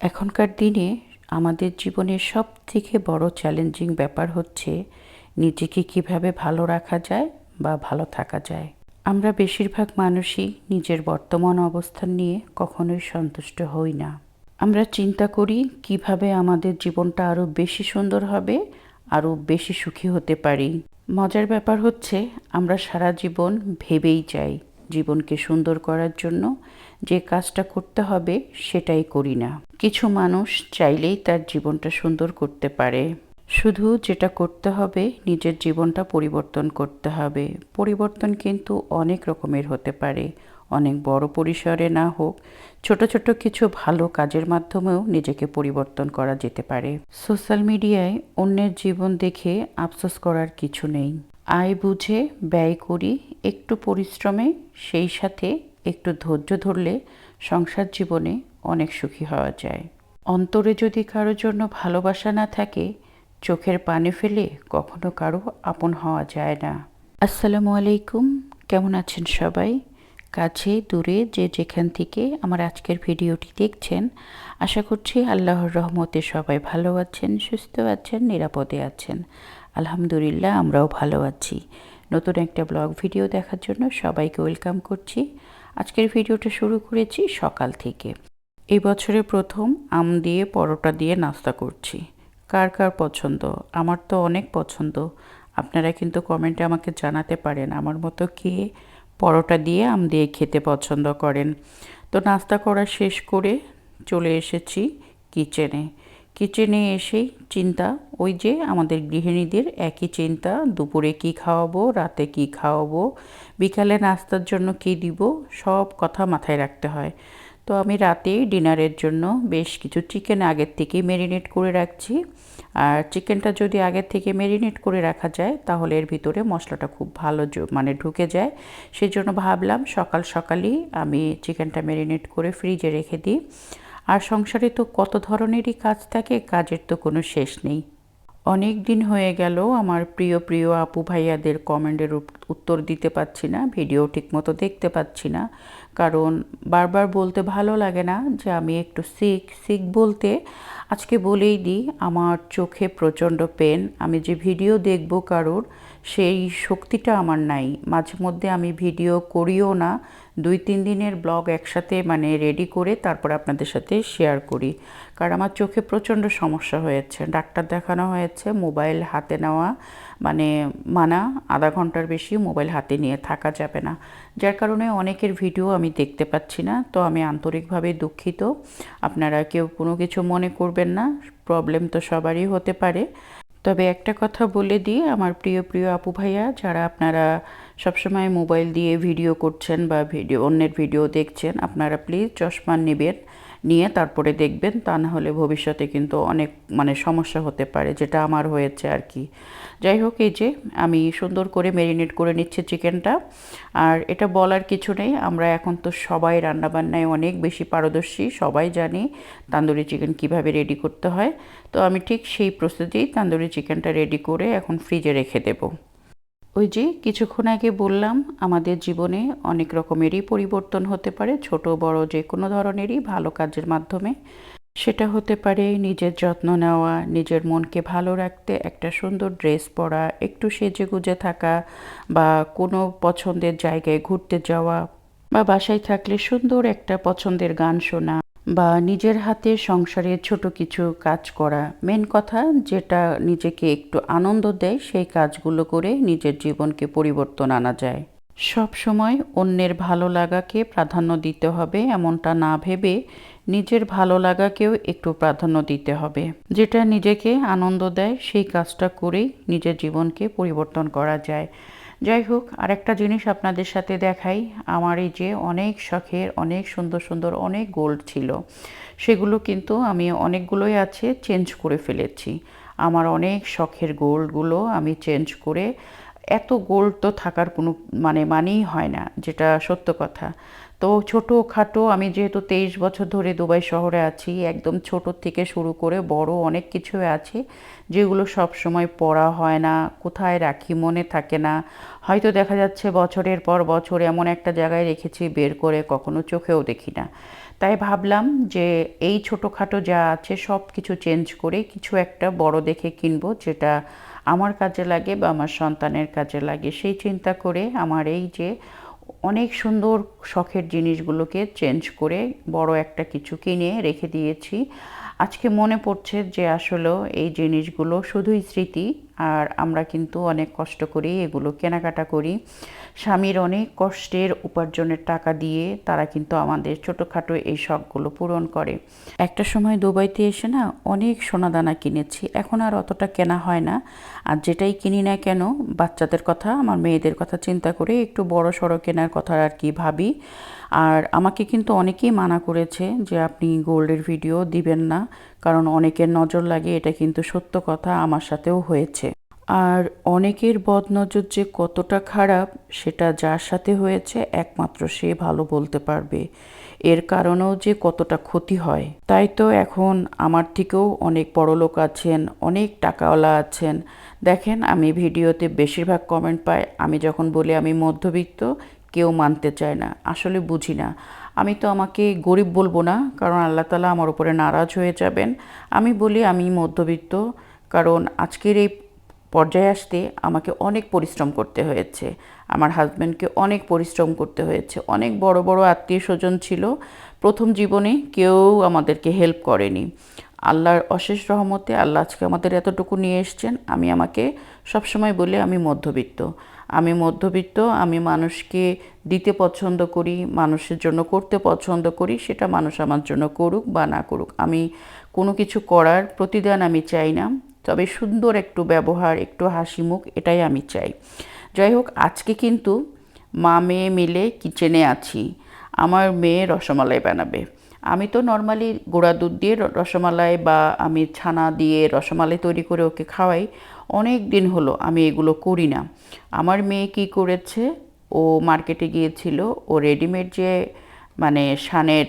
এখনকার দিনে আমাদের জীবনের সব থেকে বড় চ্যালেঞ্জিং ব্যাপার হচ্ছে নিজেকে কীভাবে ভালো রাখা যায় বা ভালো থাকা যায়। আমরা বেশিরভাগ মানুষই নিজের বর্তমান অবস্থান নিয়ে কখনোই সন্তুষ্ট হই না। আমরা চিন্তা করি কীভাবে আমাদের জীবনটা আরও বেশি সুন্দর হবে, আরও বেশি সুখী হতে পারি। মজার ব্যাপার হচ্ছে আমরা সারা জীবন ভেবেই যাই জীবনকে সুন্দর করার জন্য যে কাজটা করতে হবে সেটাই করি না। কিছু মানুষ চাইলেই তার জীবনটা সুন্দর করতে পারে। শুধু যেটা করতে হবে, নিজের জীবনটা পরিবর্তন করতে হবে। পরিবর্তন কিন্তু অনেক রকমের হতে পারে। অনেক বড় পরিসরে না হোক, ছোট ছোট কিছু ভালো কাজের মাধ্যমেও নিজেকে পরিবর্তন করা যেতে পারে। সোশ্যাল মিডিয়ায় অন্যের জীবন দেখে আফসোস করার কিছু নেই। আয় বুঝে ব্যয় করি, একটু পরিশ্রমে, সেই সাথে একটু ধৈর্য ধরলে সংসার জীবনে অনেক সুখী হওয়া যায়। অন্তরে যদি কারোর জন্য ভালোবাসা না থাকে, চোখের পানি ফেলে কখনো কারও আপন হওয়া যায় না। আসসালামু আলাইকুম, কেমন আছেন সবাই? কাছে, দূরে, যে যেখান থেকে আমার আজকের ভিডিওটি দেখছেন, আশা করছি আল্লাহর রহমতে সবাই ভালো আছেন, সুস্থ আছেন, নিরাপদে আছেন। আলহামদুলিল্লাহ, আমরাও ভালো আছি। নতুন একটা ব্লগ ভিডিও দেখার জন্য সবাইকে ওয়েলকাম করছি। আজকের ভিডিওটা শুরু করেছি সকাল থেকে। এই বছরে প্রথম আম দিয়ে, পরোটা দিয়ে নাস্তা করছি। কার কার পছন্দ? আমার তো অনেক পছন্দ। আপনারা কিন্তু কমেন্টে আমাকে জানাতে পারেন আমার মতো কে পরোটা দিয়ে, আম দিয়ে খেতে পছন্দ করেন। তো নাস্তা করা শেষ করে চলে এসেছি কিচেনে। কিচেনে এসেই চিন্তা, ওই যে আমাদের গৃহিণীদের একই চিন্তা, দুপুরে কি খাওয়াবো, রাতে কি খাওয়াবো, বিকালে নাস্তার জন্য কি দিব, সব কথা মাথায় রাখতে হয়। তো আমি রাতে ডিনারের জন্য বেশ কিছু চিকেন আগের থেকেই ম্যারিনেট করে রাখছি। আর চিকেনটা যদি আগের থেকে ম্যারিনেট করে রাখা যায়, তাহলে এর ভিতরে মশলাটা খুব ভালো মানে ঢুকে যায়। সেই জন্য ভাবলাম সকাল সকালই আমি চিকেনটা ম্যারিনেট করে ফ্রিজে রেখে দিই। আর সংসারে তো কত ধরনেরই কাজ থাকে, কাজের তো কোনো শেষ নেই। অনেক দিন হয়ে গেল, আমার প্রিয় প্রিয় আপু ভাইয়াদের কমেন্টের উত্তর দিতে পারছি না, ভিডিও ঠিকমতো দেখতে পাচ্ছি না। কারণ বারবার বলতে ভালো লাগে না যে আমি একটু শিখ শিখ বলতে। আজকে বলেই দিই, আমার চোখে প্রচণ্ড পেন আমি যে ভিডিও দেখব কারোর, সেই শক্তিটা আমার নাই। মাঝে মধ্যে আমি ভিডিও করিও না দুই, তিন দিনের ব্লগ একসাথে মানে রেডি করে তারপর আপনাদের সাথে শেয়ার করি। কারণ আমার চোখে প্রচণ্ড সমস্যা হয়েছে। ডাক্তার দেখানো হয়েছে মোবাইল হাতে নেওয়া মানে মানা আধা ঘণ্টার বেশি মোবাইল হাতে নিয়ে থাকা যাবে না। যার কারণে অনেকের ভিডিও আমি দেখতে পাচ্ছি না। তো আমি আন্তরিকভাবে দুঃখিত। আপনারা কেউ কোনো কিছু মনে করবেন না। প্রবলেম তো সবারই হতে পারে। তবে একটা কথা বলে দিই, আমার প্রিয় প্রিয় আপু ভাইয়া, যারা আপনারা সবসময় মোবাইল দিয়ে ভিডিও করছেন বা ভিডিও, অন্যের ভিডিও দেখছেন, আপনারা প্লিজ চশমা নেবেন। নিয়ে তারপরে দেখবেন, তা না হলে ভবিষ্যতে কিন্তু অনেক মানে সমস্যা হতে পারে, যেটা আমার হয়েছে আর কি। যাই হোক, এই যে আমি সুন্দর করে ম্যারিনেট করে নিচ্ছি চিকেনটা আর এটা বলার কিছু নেই, আমরা এখন তো সবাই রান্নাবান্নায় অনেক বেশি পারদর্শী, সবাই জানি তান্দুরি চিকেন কীভাবে রেডি করতে হয়। তো আমি ঠিক সেই প্রস্তুতেই তান্দুরি চিকেনটা রেডি করে এখন ফ্রিজে রেখে দেবো। ওই যে কিছুক্ষণ আগে বললাম, আমাদের জীবনে অনেক রকমেরই পরিবর্তন হতে পারে, ছোট, বড় যে কোনো ধরনেরই ভালো কাজের মাধ্যমে। সেটা হতে পারে নিজের যত্ন নেওয়া, নিজের মনকে ভালো রাখতে, একটা সুন্দর ড্রেস পরা, একটু সেজে গুজে থাকা বা কোনো পছন্দের জায়গায় ঘুরতে যাওয়া বা বাসায় থাকলে সুন্দর একটা পছন্দের গান শোনা। বা নিজের হাতে সংসারে ছোট কিছু কাজ করা। মেন কথা, যেটা নিজেকে একটু আনন্দ দেয়, সেই কাজগুলো করে নিজের জীবনকে পরিবর্তন আনা যায়। সব সময় অন্যের ভালো লাগাকে প্রাধান্য দিতে হবে, এমনটা না ভেবে নিজের ভালো লাগাকেও একটু প্রাধান্য দিতে হবে। যেটা নিজেকে আনন্দ দেয়, সেই কাজটা করেই নিজের জীবনকে পরিবর্তন করা যায়। যাই হোক আর একটা জিনিস আপনাদের সাথে দেখাই। আমার এই যে অনেক শখের, অনেক সুন্দর সুন্দর, অনেক গোল্ড ছিল, সেগুলো কিন্তু আমি অনেকগুলোই আছে চেঞ্জ করে ফেলেছি। আমার অনেক শখের গোল্ডগুলো আমি চেঞ্জ করে, এত গোল্ড তো থাকার কোনো মানে মানেই হয় না, যেটা সত্য কথা। তো ছোটো খাটো আমি যেহেতু তেইশ বছর ধরে দুবাই শহরে আছি, একদম ছোট থেকে শুরু করে বড় অনেক কিছু আছে, যেগুলো সব সময় পড়া হয় না, কোথায় রাখি মনে থাকে না। হয়তো দেখা যাচ্ছে বছরের পর বছর এমন একটা জায়গায় রেখেছি বের করে কখনো চোখেও দেখি না। তাই ভাবলাম যে এই ছোটোখাটো যা আছে সব কিছু চেঞ্জ করে কিছু একটা বড় দেখে কিনবো, যেটা আমার কাজে লাগে বা আমার সন্তানের কাজে লাগে। সেই চিন্তা করে আমার এই যে অনেক সুন্দর শখের জিনিসগুলোকে চেঞ্জ করে বড় একটা কিছু কিনে রেখে দিয়েছি। আজকে মনে পড়ছে যে আসলে এই জিনিসগুলো শুধুই স্মৃতি, আর আমরা কিন্তু অনেক কষ্ট করি এগুলো কেনাকাটা করি। স্বামীর অনেক কষ্টের উপার্জনের টাকা দিয়ে তারা কিন্তু আমাদের ছোটোখাটো এই শখগুলো পূরণ করে। একটা সময় দুবাইতে এসে না অনেক সোনাদানা কিনেছি। এখন আর অতটা কেনা হয় না। আর যেটাই কিনি না কেন, বাচ্চাদের কথা, আমার মেয়েদের কথা চিন্তা করে একটু বড় সড়ো কেনার কথা আর কি ভাবি। আর আমাকে কিন্তু অনেকেই মানা করেছে যে আপনি গোল্ডের ভিডিও দিবেন না, কারণ অনেকের নজর লাগে এটা কিন্তু সত্য কথা, আমার সাথেও হয়েছে। আর অনেকের বদনজর যে কতটা খারাপ, সেটা যার সাথে হয়েছে একমাত্র সে ভালো বলতে পারবে। এর কারণেও যে কতটা ক্ষতি হয়। তাই তো এখন আমার থেকেও অনেক বড় লোক আছেন, অনেক টাকাওয়ালা আছেন। দেখেন, আমি ভিডিওতে বেশিরভাগ কমেন্ট পাই, আমি যখন বলি আমি মধ্যবিত্ত, কেউ মানতে চায় না। আসলে বুঝি না। আমি তো আমাকে গরিব বলব না, কারণ আল্লাহ তালা আমার উপরে নারাজ হয়ে যাবেন। আমি বলি আমি মধ্যবিত্ত, কারণ আজকের এই পর্যায়ে আসতে আমাকে অনেক পরিশ্রম করতে হয়েছে। আমার হাজব্যান্ডকে অনেক পরিশ্রম করতে হয়েছে। অনেক বড় বড় আত্মীয় স্বজন ছিল। প্রথম জীবনে কেউ আমাদেরকে হেল্প করেনি। আল্লাহর অশেষ রহমতে আল্লাহ আজকে আমাদের এতটুকু নিয়ে এসছেন। আমি আমাকে সবসময় বলে, আমি মধ্যবিত্ত। আমি মধ্যবিত্ত, আমি মানুষকে দিতে পছন্দ করি, মানুষের জন্য করতে পছন্দ করি, সেটা মানুষ আমার জন্য করুক বা না করুক। আমি কোনো কিছু করার প্রতিদান আমি চাই না। তবে সুন্দর একটু ব্যবহার, একটু হাসি মুখ, এটাই আমি চাই। যাই হোক, আজকে কিন্তু মা মেয়ে মিলে কিচেনে আছি। আমার মেয়ে রসমালাই বানাবে। আমি তো নর্মালি গোড়া দুধ দিয়ে রসমালাই বা আমি ছানা দিয়ে রসমালাই তৈরি করে ওকে খাওয়াই। অনেক দিন হলো আমি এগুলো করি না। আমার মেয়ে কি করেছে? ও মার্কেটে গিয়েছিল। ও রেডিমেড যে মানে সানের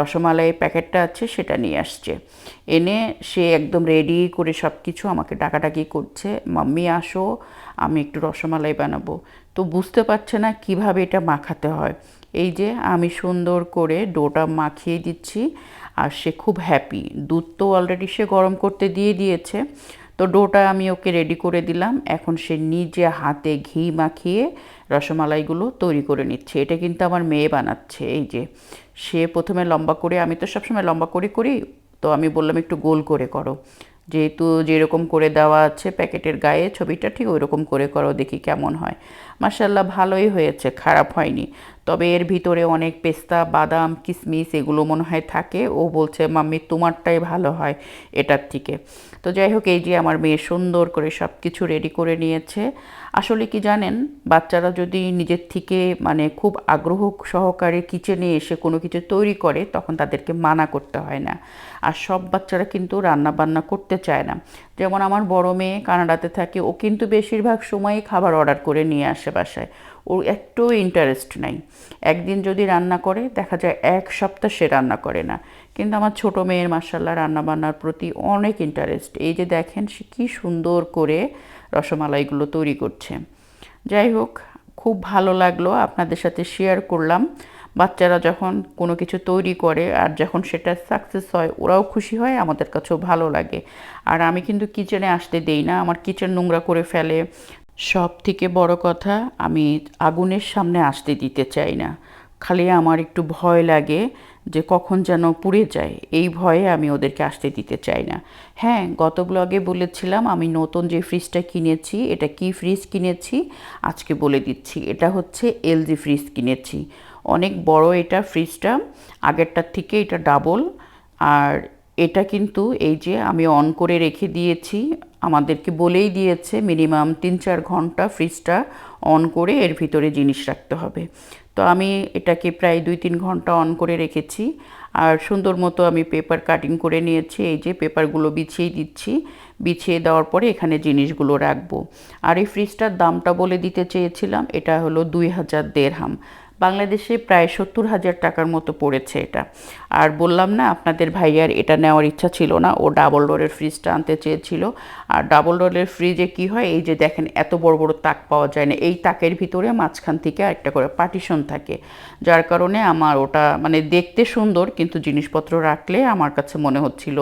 রসমালাই প্যাকেটটা আছে, সেটা নিয়ে আসছে। এনে সে একদম রেডি করে সব কিছু আমাকে ডাকাডাকি করছে, মাম্মি, আসো, আমি একটু রসমালাই বানাবো। তো বুঝতে পারছে না কীভাবে এটা মাখাতে হয়। এই যে আমি সুন্দর করে ডোটা মাখিয়ে দিচ্ছি, আর সে খুব হ্যাপি দুধ তো অলরেডি সে গরম করতে দিয়ে দিয়েছে। তো ডোটা আমি ওকে রেডি করে দিলাম। এখন সে নিজে হাতে ঘি মাখিয়ে রসমালাইগুলো তৈরি করে নিচ্ছে। এটা কিন্তু আমার মেয়ে বানাচ্ছে। এই যে, সে প্রথমে লম্বা করে, আমি তো সবসময় লম্বা করে করি, তো আমি বললাম একটু গোল করে করো। যেহেতু যেরকম করে দেওয়া আছে প্যাকেটের গায়ে, ছবিটা ঠিক ওই রকম করে করো, দেখি কেমন হয়। মার্শাল্লাহ ভালোই হয়েছে, খারাপ হয়নি। তবে এর ভিতরে অনেক পেস্তা, বাদাম কিশমিশ এগুলো মনে হয় থাকে। ও বলছে, মাম্মি, তোমারটাই ভালো হয় এটার থেকে। তো যাই হোক, এই যে আমার মেয়ে সুন্দর করে সব কিছু রেডি করে নিয়েছে। আসলে কি জানেন, বাচ্চারা যদি নিজের থেকে মানে খুব আগ্রহ সহকারে কিচেনে এসে কোনো কিছু তৈরি করে, তখন তাদেরকে মানা করতে হয় না। আর সব বাচ্চারা কিন্তু রান্না বান্না করতে চায় না। যেমন আমার বড় মেয়ে কানাডাতে থাকে, ও কিন্তু বেশিরভাগ সময়ই খাবার অর্ডার করে নিয়ে আসে বাসায়। ওর একটু ইন্টারেস্ট নাই। একদিন যদি রান্না করে, দেখা যায় এক সপ্তাহ সে রান্না করে না। কিন্তু আমার ছোট মেয়ের মার্শাল্লাহ রান্নাবান্নার প্রতি অনেক ইন্টারেস্ট এই যে দেখেন, সে কী সুন্দর করে রসমালাইগুলো তৈরি করছে। যাই হোক, খুব ভালো লাগল আপনাদের সাথে শেয়ার করলাম। বাচ্চারা যখন কোনো কিছু তৈরি করে আর যখন সেটা সাকসেস হয়, ওরাও খুশি হয়, আমাদের কাছেও ভালো লাগে। আর আমি কিন্তু কিচেনে আসতে দেই না, আমার কিচেন নোংরা করে ফেলে। সব থেকে বড় কথা, আমি আগুনের সামনে আসতে দিতে চাই না। খালি আমার একটু ভয় লাগে যে কখন যেন পুড়ে যায়। এই ভয়ে আমি ওদেরকে আসতে দিতে চাই না। হ্যাঁ গত ব্লগে বলেছিলাম আমি নতুন যে ফ্রিজটা কিনেছি, এটা কি ফ্রিজ কিনেছি? আজকে বলে দিচ্ছি, এটা হচ্ছে এলজি ফ্রিজ কিনেছি। অনেক বড় এটা ফ্রিজটা আগেরটার থেকে এটা ডাবল আর এটা কিন্তু এই যে আমি অন করে রেখে দিয়েছি, আমাদেরকে বলেই দিয়েছে মিনিমাম তিন চার ঘণ্টা ফ্রিজটা অন করে এর ভিতরে জিনিস রাখতে হবে। তো আমি এটাকে প্রায় দুই তিন ঘণ্টা অন করে রেখেছি। আর সুন্দর মতো আমি পেপার কাটিং করে নিয়েছি, এই যে পেপারগুলো বিছিয়ে দিচ্ছি। বিছিয়ে দেওয়ার পরে এখানে জিনিসগুলো রাখব। আর এই ফ্রিজটার দামটা বলে দিতে চেয়েছিলাম, এটা হলো দুই হাজার দেড়হাম। বাংলাদেশে প্রায় সত্তর হাজার টাকার মতো পড়েছে এটা। আর বললাম না, আপনাদের ভাইয়ার এটা নেওয়ার ইচ্ছা ছিল না, ও ডাবল ডোরের ফ্রিজটা আনতে চেয়েছিল। আর ডাবল ডোরের ফ্রিজে কি হয়, এই যে দেখেন এত বড় বড় তাক পাওয়া যায় না, এই তাকের ভিতরে মাঝখান থেকে একটা করে পার্টিশন থাকে। যার কারণে আমার ওটা মানে দেখতে সুন্দর, কিন্তু জিনিসপত্র রাখলে আমার কাছে মনে হচ্ছিল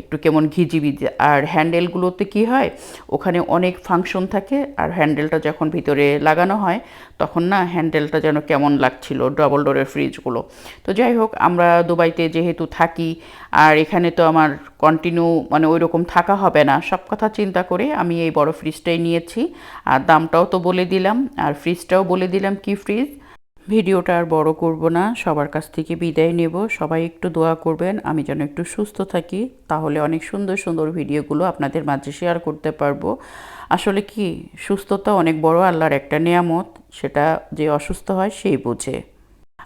একটু কেমন ঘিজিবিজি। আর হ্যান্ডেলগুলোতে কি হয়, ওখানে অনেক ফাংশন থাকে, আর হ্যান্ডেলটা যখন ভিতরে লাগানো হয়, তখন না হ্যান্ডেলটা যেন কেমন লাগছিল ডবল ডোরের ফ্রিজগুলো তো যাই হোক, আমরা দুবাইতে যেহেতু থাকি, আর এখানে তো আমার কন্টিনিউ মানে ওই রকম থাকা হবে না, সব কথা চিন্তা করে আমি এই বড় ফ্রিজটাই নিয়েছি। আর দামটাও তো বলে দিলাম, আর ফ্রিজটাও বলে দিলাম কি ফ্রিজ ভিডিওটা আর বড় করব না, সবার কাছ থেকে বিদায় নেব। সবাই একটু দোয়া করবেন, আমি যেন একটু সুস্থ থাকি, তাহলে অনেক সুন্দর সুন্দর ভিডিওগুলো আপনাদের মাঝে শেয়ার করতে পারব। আসলে কি, সুস্থতা অনেক বড় আল্লাহর একটা নিয়ামত, সেটা যে অসুস্থ হয় সেই বোঝে।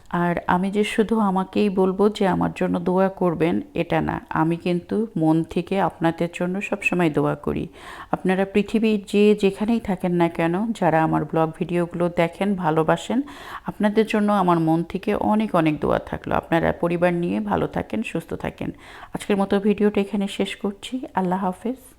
আর আমি যে শুধু আমাকেই বলব যে আমার জন্য দোয়া করবেন, এটা না। আমি কিন্তু মন থেকে আপনাদের জন্য সবসময় দোয়া করি। আপনারা পৃথিবীর যে যেখানেই থাকেন না কেন, যারা আমার ব্লগ ভিডিওগুলো দেখেন, ভালোবাসেন, আপনাদের জন্য আমার মন থেকে অনেক অনেক দোয়া থাকল। আপনারা পরিবার নিয়ে ভালো থাকেন, সুস্থ থাকেন। আজকের মতো ভিডিওটা এখানে শেষ করছি। আল্লাহ হাফেজ।